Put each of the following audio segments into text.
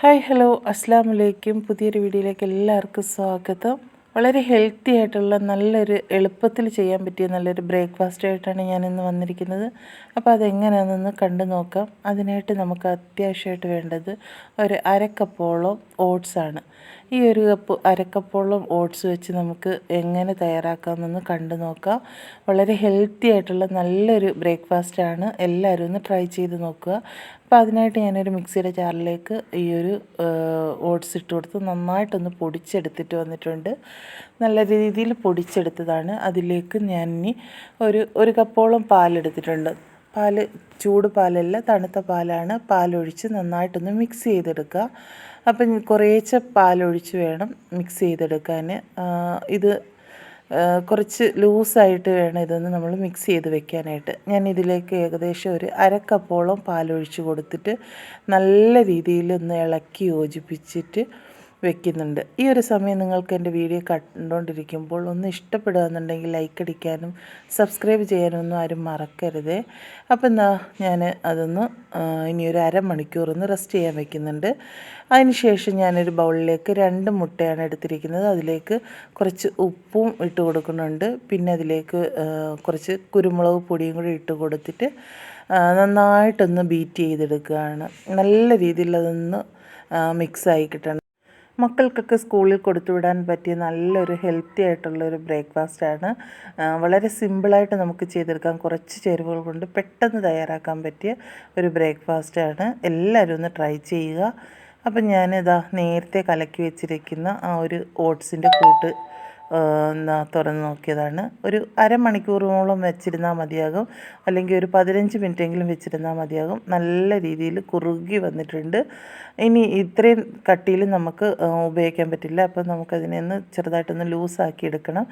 Hi hello അസ്സാം വലൈക്കും പുതിയൊരു വീഡിയോയിലേക്ക് എല്ലാവർക്കും സ്വാഗതം. വളരെ ഹെൽത്തി ആയിട്ടുള്ള നല്ലൊരു എളുപ്പത്തിൽ ചെയ്യാൻ പറ്റിയ നല്ലൊരു ബ്രേക്ക്ഫാസ്റ്റ് ആയിട്ടാണ് ഞാനിന്ന് വന്നിരിക്കുന്നത്. അപ്പോൾ അതെങ്ങനെയാണെന്ന് കണ്ടു നോക്കാം. അതിനായിട്ട് നമുക്ക് അത്യാവശ്യമായിട്ട് വേണ്ടത് ഒരു അരക്കപ്പോളം ഓട്സാണ് ഈ ഒരു കപ്പ് അരക്കപ്പോളം ഓട്സ് വെച്ച് നമുക്ക് എങ്ങനെ തയ്യാറാക്കാമെന്നൊന്ന് കണ്ടു നോക്കാം. വളരെ ഹെൽത്തി ആയിട്ടുള്ള നല്ലൊരു ബ്രേക്ക്ഫാസ്റ്റാണ് എല്ലാവരും ഒന്ന് ട്രൈ ചെയ്ത് നോക്കുക. അപ്പോൾ അതിനായിട്ട് ഞാനൊരു മിക്സിയുടെ ജാറിലേക്ക് ഈ ഒരു ഓട്സ് ഇട്ട് കൊടുത്ത് നന്നായിട്ടൊന്ന് പൊടിച്ചെടുത്തിട്ട് വന്നിട്ടുണ്ട്. നല്ല രീതിയിൽ പൊടിച്ചെടുത്തതാണ്. അതിലേക്ക് ഞാൻ ഇനി ഒരു ഒരു കപ്പോളം പാലെടുത്തിട്ടുണ്ട്. പാൽ ചൂട് പാലല്ല തണുത്ത പാലാണ് പാലൊഴിച്ച് നന്നായിട്ടൊന്ന് മിക്സ് ചെയ്തെടുക്കുക. അപ്പം കുറേശ്ശെ പാലൊഴിച്ച് വേണം മിക്സ് ചെയ്തെടുക്കാൻ. ഇത് കുറച്ച് ലൂസായിട്ട് വേണം ഇതൊന്ന് നമ്മൾ മിക്സ് ചെയ്ത് വെക്കാനായിട്ട്. ഞാൻ ഇതിലേക്ക് ഏകദേശം ഒരു അരക്കപ്പോളം പാലൊഴിച്ച് കൊടുത്തിട്ട് നല്ല രീതിയിൽ ഒന്ന് ഇളക്കി യോജിപ്പിച്ചിട്ട് വെക്കുന്നുണ്ട്. ഈ ഒരു സമയം നിങ്ങൾക്ക് എന്റെ വീഡിയോ കണ്ടുകൊണ്ടിരിക്കുമ്പോൾ ഒന്ന് ഇഷ്ടപ്പെടുകയെന്നുണ്ടെങ്കിൽ ലൈക്ക് അടിക്കാനും സബ്സ്ക്രൈബ് ചെയ്യാനൊന്നും ആരും മറക്കരുത്. അപ്പം എന്താ ഞാൻ അതൊന്ന് ഇനിയൊരു അരമണിക്കൂർ ഒന്ന് റെസ്റ്റ് ചെയ്യാൻ വെക്കുന്നുണ്ട്. അതിനുശേഷം ഞാനൊരു ബൗളിലേക്ക് രണ്ട് മുട്ടയാണ് എടുത്തിരിക്കുന്നത്. അതിലേക്ക് കുറച്ച് ഉപ്പും ഇട്ട് കൊടുക്കുന്നുണ്ട്. പിന്നെ അതിലേക്ക് കുറച്ച് കുരുമുളക് പൊടിയും കൂടി ഇട്ട് കൊടുത്തിട്ട് നന്നായിട്ടൊന്ന് ബീറ്റ് ചെയ്തെടുക്കുകയാണ്. നല്ല രീതിയിൽ അതൊന്ന് മിക്സായി കിട്ടണം. മക്കൾക്കൊക്കെ സ്കൂളിൽ കൊടുത്തുവിടാൻ പറ്റിയ നല്ലൊരു ഹെൽത്തി ആയിട്ടുള്ളൊരു ബ്രേക്ക്ഫാസ്റ്റാണ് വളരെ സിമ്പിളായിട്ട് നമുക്ക് ചെയ്തെടുക്കാം. കുറച്ച് ചേരുവകൾ കൊണ്ട് പെട്ടെന്ന് തയ്യാറാക്കാൻ പറ്റിയ ഒരു ബ്രേക്ക്ഫാസ്റ്റാണ് എല്ലാവരും ഒന്ന് ട്രൈ ചെയ്യുക. അപ്പം ഞാനിതാ നേരത്തെ കലക്കി വെച്ചിരിക്കുന്ന ആ ഒരു ഓട്സിന്റെ കൂട്ട് തുറന്ന് നോക്കിയതാണ്. ഒരു അരമണിക്കൂറോളം വെച്ചിരുന്നാൽ മതിയാകും. അല്ലെങ്കിൽ ഒരു പതിനഞ്ച് മിനിറ്റെങ്കിലും വെച്ചിരുന്നാൽ മതിയാകും. നല്ല രീതിയിൽ കുറുകി വന്നിട്ടുണ്ട്. ഇനി ഇത്രയും കട്ടിയിൽ നമുക്ക് ഉപയോഗിക്കാൻ പറ്റില്ല. അപ്പോൾ നമുക്കതിനെ ഒന്ന് ചെറുതായിട്ടൊന്ന് ലൂസാക്കി എടുക്കണം.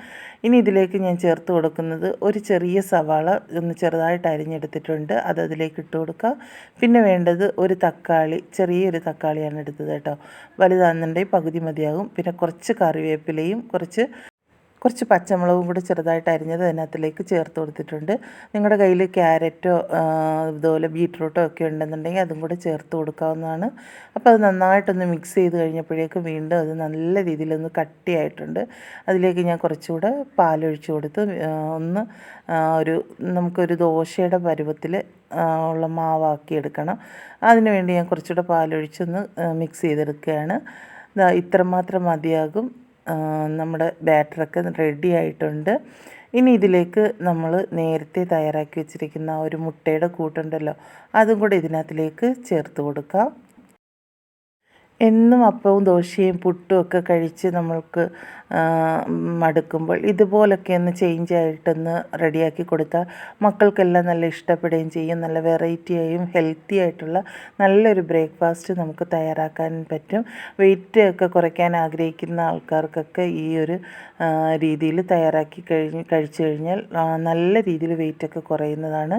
ഇനി ഇതിലേക്ക് ഞാൻ ചേർത്ത് കൊടുക്കുന്നത് ഒരു ചെറിയ സവാള ഒന്ന് ചെറുതായിട്ട് അരിഞ്ഞെടുത്തിട്ടുണ്ട്. അത് അതിലേക്ക് ഇട്ട് കൊടുക്കുക. പിന്നെ വേണ്ടത് ഒരു തക്കാളി ചെറിയൊരു തക്കാളിയാണ് എടുത്തത് കേട്ടോ. വലുതാണെന്നുണ്ടെങ്കിൽ പകുതി മതിയാകും. പിന്നെ കുറച്ച് കറിവേപ്പിലയും കുറച്ച് കുറച്ച് പച്ചമുളകും കൂടെ ചെറുതായിട്ട് അരിഞ്ഞത് അതിനകത്തിലേക്ക് ചേർത്ത് കൊടുത്തിട്ടുണ്ട്. നിങ്ങളുടെ കയ്യിൽ ക്യാരറ്റോ ഇതുപോലെ ബീട്രൂട്ടോ ഒക്കെ ഉണ്ടെന്നുണ്ടെങ്കിൽ അതും കൂടെ ചേർത്ത് കൊടുക്കാവുന്നതാണ്. അപ്പോൾ അത് നന്നായിട്ടൊന്ന് മിക്സ് ചെയ്ത് കഴിഞ്ഞപ്പോഴേക്കും വീണ്ടും അത് നല്ല രീതിയിലൊന്ന് കട്ടിയായിട്ടുണ്ട്. അതിലേക്ക് ഞാൻ കുറച്ചുകൂടെ പാലൊഴിച്ച് കൊടുത്ത് ഒന്ന് ഒരു നമുക്കൊരു ദോശയുടെ പരുവത്തിൽ ഉള്ള മാവാക്കി എടുക്കണം. അതിന് വേണ്ടി ഞാൻ കുറച്ചുകൂടെ പാലൊഴിച്ചൊന്ന് മിക്സ് ചെയ്തെടുക്കുകയാണ്. ഇത്രമാത്രം മതിയാകും. നമ്മുടെ ബാറ്ററൊക്കെ റെഡി ആയിട്ടുണ്ട്. ഇനി ഇതിലേക്ക് നമ്മൾ നേരത്തെ തയ്യാറാക്കി വെച്ചിരിക്കുന്ന ഒരു മുട്ടയുടെ കൂട്ടുണ്ടല്ലോ അതും കൂടെ ഇതിനകത്തിലേക്ക് ചേർത്ത് കൊടുക്കാം. എന്നും അപ്പവും ദോശയും പുട്ടും ഒക്കെ കഴിച്ച് നമ്മൾക്ക് മടുക്കുമ്പോൾ ഇതുപോലൊക്കെ ഒന്ന് ചേഞ്ച് ആയിട്ടൊന്ന് റെഡിയാക്കി കൊടുത്താൽ മക്കൾക്കെല്ലാം നല്ല ഇഷ്ടപ്പെടുകയും ചെയ്യും. നല്ല വെറൈറ്റിയായും ഹെൽത്തി ആയിട്ടുള്ള നല്ലൊരു ബ്രേക്ക്ഫാസ്റ്റ് നമുക്ക് തയ്യാറാക്കാൻ പറ്റും. വെയിറ്റ് ഒക്കെ കുറയ്ക്കാൻ ആഗ്രഹിക്കുന്ന ആൾക്കാർക്കൊക്കെ ഈ ഒരു രീതിയിൽ തയ്യാറാക്കി കഴിഞ്ഞ് കഴിച്ചു കഴിഞ്ഞാൽ നല്ല രീതിയിൽ വെയിറ്റൊക്കെ കുറയുന്നതാണ്.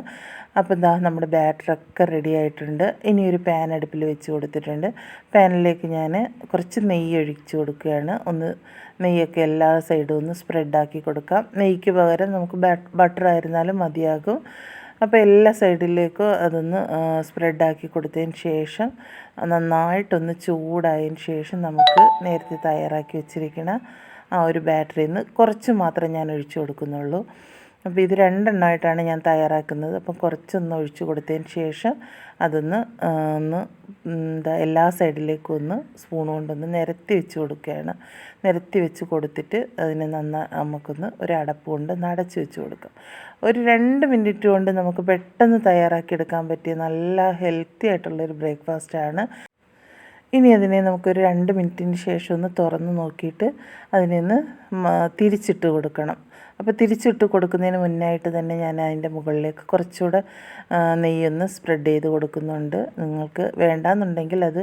അപ്പോൾ എന്താ നമ്മുടെ ബാറ്ററൊക്കെ റെഡി ആയിട്ടുണ്ട്. ഇനി ഒരു പാൻ അടുപ്പിൽ വെച്ച് കൊടുത്തിട്ടുണ്ട്. പാനിലേക്ക് ഞാൻ കുറച്ച് നെയ്യ് ഒഴിച്ച് കൊടുക്കുകയാണ്. ഒന്ന് നെയ്യൊക്കെ എല്ലാ സൈഡും ഒന്ന് സ്പ്രെഡാക്കി കൊടുക്കാം. നെയ്ക്ക് പകരം നമുക്ക് ബട്ടർ ആയിരുന്നാലും മതിയാകും. അപ്പോൾ എല്ലാ സൈഡിലേക്കും അതൊന്ന് സ്പ്രെഡാക്കി കൊടുത്തതിന് ശേഷം നന്നായിട്ടൊന്ന് ചൂടായതിന് ശേഷം നമുക്ക് നേരത്തെ തയ്യാറാക്കി വെച്ചിരിക്കുന്ന ആ ഒരു ബാറ്ററിയിൽ നിന്ന് കുറച്ച് മാത്രം ഞാൻ ഒഴിച്ചു കൊടുക്കുന്നുള്ളൂ. അപ്പോൾ ഇത് രണ്ടെണ്ണമായിട്ടാണ് ഞാൻ തയ്യാറാക്കുന്നത്. അപ്പം കുറച്ചൊന്ന് ഒഴിച്ചു കൊടുത്തതിന് ശേഷം അതൊന്ന് ഒന്ന് എന്താ എല്ലാ സൈഡിലേക്കും ഒന്ന് സ്പൂൺ കൊണ്ടൊന്ന് നിരത്തി വെച്ച് കൊടുക്കുകയാണ്. നിരത്തി വെച്ച് കൊടുത്തിട്ട് അതിന് നന്നാ നമുക്കൊന്ന് ഒരു അടപ്പ് കൊണ്ട് നടച്ച് വെച്ച് കൊടുക്കാം. ഒരു രണ്ട് മിനിറ്റ് കൊണ്ട് നമുക്ക് പെട്ടെന്ന് തയ്യാറാക്കിയെടുക്കാൻ പറ്റിയ നല്ല ഹെൽത്തി ആയിട്ടുള്ളൊരു ബ്രേക്ക്ഫാസ്റ്റാണ് ഇനി അതിനെ നമുക്കൊരു രണ്ട് മിനിറ്റിന് ശേഷം ഒന്ന് തുറന്ന് നോക്കിയിട്ട് അതിനെ ഒന്ന് തിരിച്ചിട്ട് കൊടുക്കണം. അപ്പോൾ തിരിച്ചിട്ട് കൊടുക്കുന്നതിന് മുന്നായിട്ട് തന്നെ ഞാൻ അതിന്റെ മുകളിലേക്ക് കുറച്ചുകൂടെ നെയ്യൊന്ന് സ്പ്രെഡ് ചെയ്ത് കൊടുക്കുന്നുണ്ട്. നിങ്ങൾക്ക് വേണ്ടാന്നുണ്ടെങ്കിൽ അത്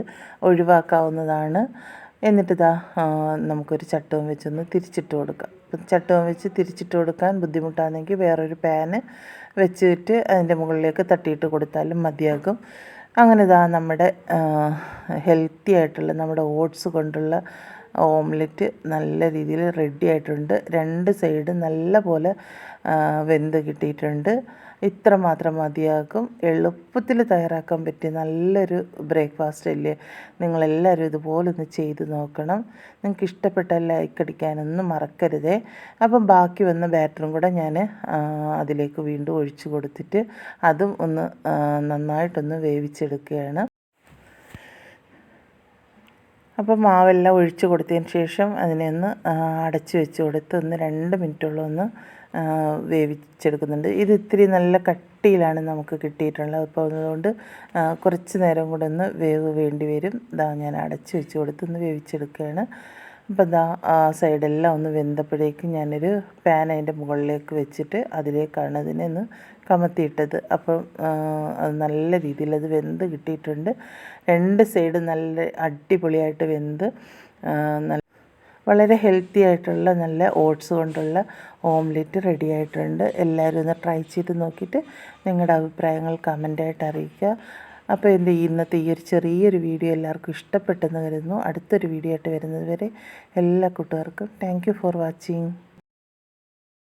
ഒഴിവാക്കാവുന്നതാണ്. എന്നിട്ട് ഇതാ നമുക്കൊരു ചട്ടവും വെച്ചൊന്ന് തിരിച്ചിട്ട് കൊടുക്കാം. ചട്ടവും വെച്ച് തിരിച്ചിട്ട് കൊടുക്കാൻ ബുദ്ധിമുട്ടാണെങ്കിൽ വേറൊരു പാന് വെച്ചിട്ട് അതിന്റെ മുകളിലേക്ക് തട്ടിയിട്ട് കൊടുത്താലും മതിയാകും. അങ്ങനെ ഇതാ നമ്മുടെ ഹെൽത്തി ആയിട്ടുള്ള നമ്മുടെ ഓട്സ് കൊണ്ടുള്ള ഓംലെറ്റ് നല്ല രീതിയിൽ റെഡി ആയിട്ടുണ്ട്. രണ്ട് സൈഡും നല്ല പോലെ വെന്ത് കിട്ടിയിട്ടുണ്ട്. ഇത്ര മാത്രം മതിയാകും. എളുപ്പത്തിൽ തയ്യാറാക്കാൻ പറ്റിയ നല്ലൊരു ബ്രേക്ക്ഫാസ്റ്റ് അല്ലേ? നിങ്ങളെല്ലാവരും ഇതുപോലെ ഒന്ന് ചെയ്ത് നോക്കണം. നിങ്ങൾക്ക് ഇഷ്ടപ്പെട്ട ലൈക്ക് അടിക്കാനൊന്നും മറക്കരുതേ. അപ്പം ബാക്കി വന്ന ബാറ്ററും കൂടെ ഞാൻ അതിലേക്ക് വീണ്ടും ഒഴിച്ചു കൊടുത്തിട്ട് അതും ഒന്ന് നന്നായിട്ടൊന്ന് വേവിച്ചെടുക്കുകയാണ്. അപ്പോൾ മാവെല്ലാം ഒഴിച്ച് കൊടുത്തതിന് ശേഷം അതിനെ ഒന്ന് അടച്ച് വെച്ച് കൊടുത്ത് ഒന്ന് രണ്ട് മിനിറ്റോളം ഒന്ന് വേവിച്ചെടുക്കുന്നുണ്ട്. ഇത് ഇത്തിരി നല്ല കട്ടിയിലാണ് നമുക്ക് കിട്ടിയിട്ടുള്ളത്. അപ്പോൾ അതുകൊണ്ട് കുറച്ച് നേരം കൂടെ ഒന്ന് വേവ് വേണ്ടി വരും. ഇതാ ഞാൻ അടച്ച് വെച്ച് കൊടുത്ത് ഒന്ന് വേവിച്ചെടുക്കുകയാണ്. അപ്പോൾ ഇതാ സൈഡെല്ലാം ഒന്ന് വെന്തപ്പോഴേക്കും ഞാനൊരു പാൻ അതിന്റെ മുകളിലേക്ക് വെച്ചിട്ട് അതിലേക്കാണ് ഇതിനെ ഒന്ന് കമത്തിയിട്ടത്. അപ്പം അത് നല്ല രീതിയിൽ അത് വെന്ത് കിട്ടിയിട്ടുണ്ട്. രണ്ട് സൈഡ് നല്ല അടിപൊളിയായിട്ട് വെന്ത് നല്ല വളരെ ഹെൽത്തി ആയിട്ടുള്ള നല്ല ഓട്സ് കൊണ്ടുള്ള ഓംലെറ്റ് റെഡി ആയിട്ടുണ്ട്. എല്ലാവരും ഒന്ന് ട്രൈ ചെയ്ത് നോക്കിയിട്ട് നിങ്ങളുടെ അഭിപ്രായങ്ങൾ കമന്റായിട്ട് അറിയിക്കുക. അപ്പോൾ എന്റെ ഇന്നത്തെ ഈ ഒരു ചെറിയൊരു വീഡിയോ എല്ലാവർക്കും ഇഷ്ടപ്പെട്ടെന്ന് കരുതുന്നു. അടുത്തൊരു വീഡിയോ ആയിട്ട് വരുന്നത് വരെ എല്ലാ കൂട്ടുകാർക്കും താങ്ക് ഫോർ വാച്ചിങ്